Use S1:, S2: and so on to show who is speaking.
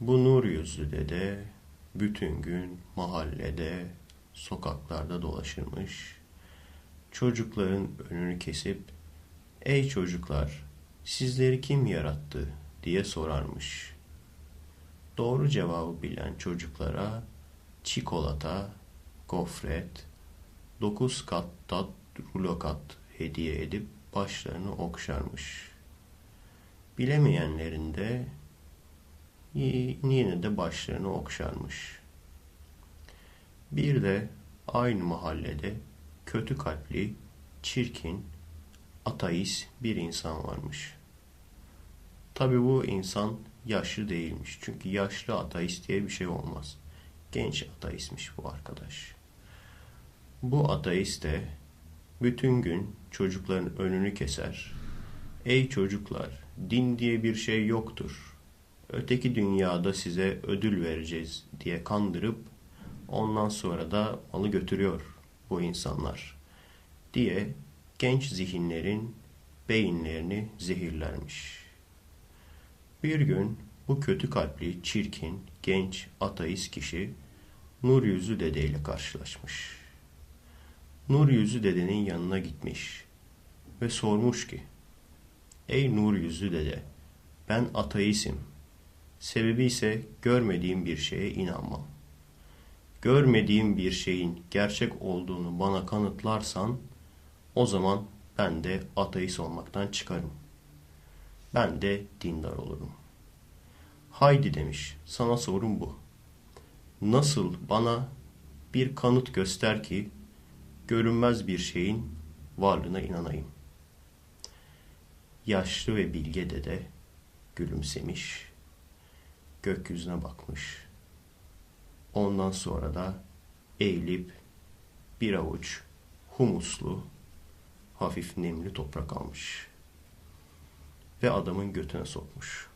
S1: Bu nur yüzlü dede bütün gün mahallede, sokaklarda dolaşırmış. Çocukların önünü kesip "Ey çocuklar, sizleri kim yarattı?" diye sorarmış. Doğru cevabı bilen çocuklara çikolata, gofret, dokuz kat tat rulo kat hediye edip başlarını okşarmış. Bilemeyenlerin de yine de başlarını okşarmış. Bir de aynı mahallede kötü kalpli, çirkin, ateist bir insan varmış. Tabi bu insan yaşlı değilmiş. Çünkü yaşlı ateist diye bir şey olmaz. Genç ateistmiş bu arkadaş. Bu ateist de bütün gün çocukların önünü keser. Ey çocuklar, din diye bir şey yoktur öteki dünyada size ödül vereceğiz diye kandırıp ondan sonra da malı götürüyor bu insanlar diye genç zihinlerin beyinlerini zehirlermiş. Bir gün bu kötü kalpli, çirkin, genç, ateist kişi Nur Yüzü Dede ile karşılaşmış. Nur Yüzü Dede'nin yanına gitmiş ve sormuş ki Ey Nur Yüzü Dede ben ateistim Sebebi ise görmediğim bir şeye inanmam. Görmediğim bir şeyin gerçek olduğunu bana kanıtlarsan o zaman ben de ateist olmaktan çıkarım. Ben de dindar olurum. Haydi demiş, sana sorum bu. Nasıl bana bir kanıt göster ki görünmez bir şeyin varlığına inanayım. Yaşlı ve bilge dede gülümsemiş gökyüzüne bakmış. Ondan sonra da eğilip bir avuç humuslu, hafif nemli toprak almış ve adamın götüne sokmuş.